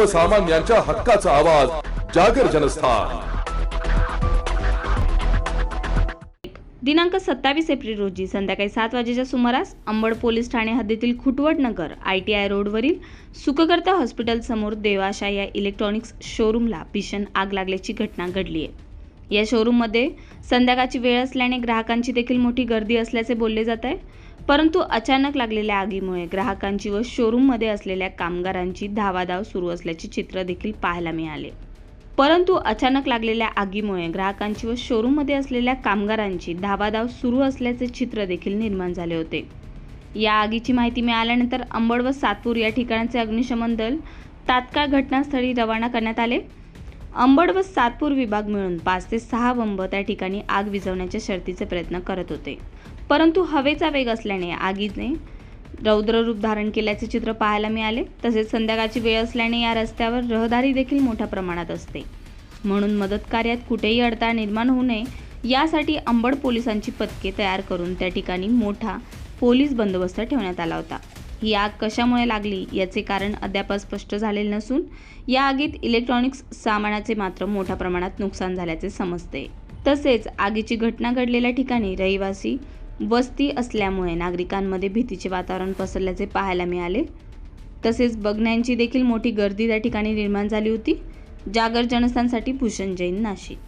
सर्वसामान्यांच्या हक्काचा आवाज जागर जनस्थान. दिनांक सत्तावीस एप्रिल रोजी संध्याकाळी सात वाजेच्या सुमारास अंबड पोलीस ठाणे हद्दीतील Khutwad Nagar I T I रोडवरील सुखकर्ता हॉस्पिटल समोर देवाशा या इलेक्ट्रॉनिक्स शोरूमला भीषण आग लागल्याची घटना घडली आहे या शोरूममध्ये संध्याकाळची वेळ असल्याने ग्राहकांची देखील मोठी गर्दी असल्याचे बोलले जात आहे. परंतु अचानक लागलेल्या आगीमुळे ग्राहकांची व शोरूममध्ये असलेल्या कामगारांची धावाधाव सुरू असल्याचे चित्र देखील पाहायला मिळाले. परंतु अचानक लागलेल्या आगीमुळे ग्राहकांची व शोरूममध्ये असलेल्या कामगारांची धावाधाव सुरू असल्याचे चित्र देखील निर्माण झाले होते. या आगीची माहिती मिळाल्यानंतर अंबड व सातपूर या ठिकाणचे अग्निशमन दल तात्काळ घटनास्थळी रवाना करण्यात आले. अंबड व सातपूर विभाग मिळून पाच ते सहा बंब त्या ठिकाणी आग विझवण्याच्या शर्तीचे प्रयत्न करत होते. परंतु हवेचा वेग असल्याने आगीने रौद्ररूप धारण केल्याचे चित्र पाहायला मिळाले. तसेच संध्याकाळची वेळ असल्याने या रस्त्यावर रहदारी देखील मोठ्या प्रमाणात असते. म्हणून मदत कार्यात कुठेही अडथळा निर्माण होऊ नये यासाठी अंबड पोलिसांची पथके तयार करून त्या ठिकाणी मोठा पोलीस बंदोबस्त ठेवण्यात आला होता. ही आग कशामुळे लागली याचे कारण अद्याप स्पष्ट झालेले नसून या आगीत इलेक्ट्रॉनिक्स सामानाचे मात्र मोठ्या प्रमाणात नुकसान झाल्याचे समजते. तसेच आगीची घटना घडलेल्या ठिकाणी रहिवासी वस्ती असल्यामुळे नागरिकांमध्ये भीतीचे वातावरण पसरल्याचे पाहायला मिळाले. तसेच बघण्यांची देखील मोठी गर्दी त्या ठिकाणी निर्माण झाली होती. जागर जनस्थानसाठी भूषण जैन नाशिक.